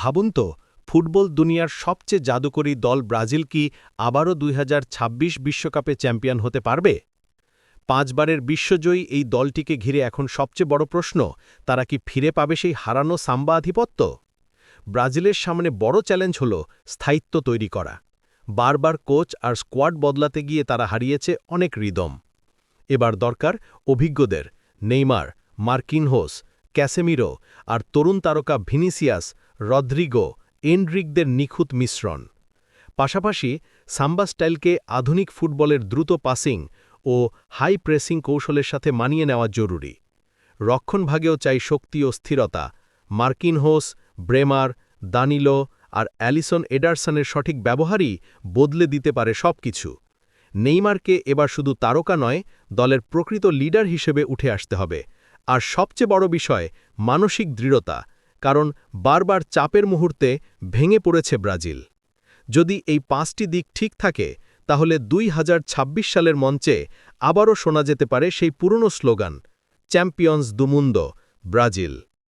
ভাবুন তো, ফুটবল দুনিয়ার সবচেয়ে জাদুকরী দল ব্রাজিল কি আবারও দুই বিশ্বকাপে চ্যাম্পিয়ন হতে পারবে? পাঁচবারের বিশ্বজয়ী এই দলটিকে ঘিরে এখন সবচেয়ে বড় প্রশ্ন, তারা কি ফিরে পাবে সেই হারানো সাম্বা আধিপত্য? ব্রাজিলের সামনে বড় চ্যালেঞ্জ হল স্থায়িত্ব তৈরি করা। বারবার কোচ আর স্কোয়াড বদলাতে গিয়ে তারা হারিয়েছে অনেক রিদম এবার দরকার অভিজ্ঞদের, নেইমার, মার্কিনহোস, ক্যাসেমিরো আর তরুণ তারকা ভিনিসিয়াস রদ্রিগো এন্ড্রিকদের নিখুঁত মিশ্রণ। পাশাপাশি, সাম্বা স্টাইলকে আধুনিক ফুটবলের দ্রুত পাসিং ও হাই প্রেসিং কৌশলের সাথে মানিয়ে নেওয়া জরুরি। রক্ষণভাগেও চাই শক্তি ও স্থিরতা। মার্কিনহোস ব্রেমার, দানিলো আর অ্যালিসন এডারসনের সঠিক ব্যবহারই বদলে দিতে পারে সবকিছু। নেইমারকে এবার শুধু তারকা নয়, দলের প্রকৃত লিডার হিসেবে উঠে আসতে হবে। আর সবচেয়ে বড় বিষয়, মানসিক দৃঢ়তা। কারণ বারবার চাপের মুহূর্তে ভেঙে পড়েছে ব্রাজিল। যদি এই পাঁচটি দিক ঠিক থাকে, তাহলে দুই হাজার ছাব্বিশ সালের মঞ্চে আবারও শোনা যেতে পারে সেই পুরনো স্লোগান, চ্যাম্পিয়ন্স দুমুন্দ ব্রাজিল।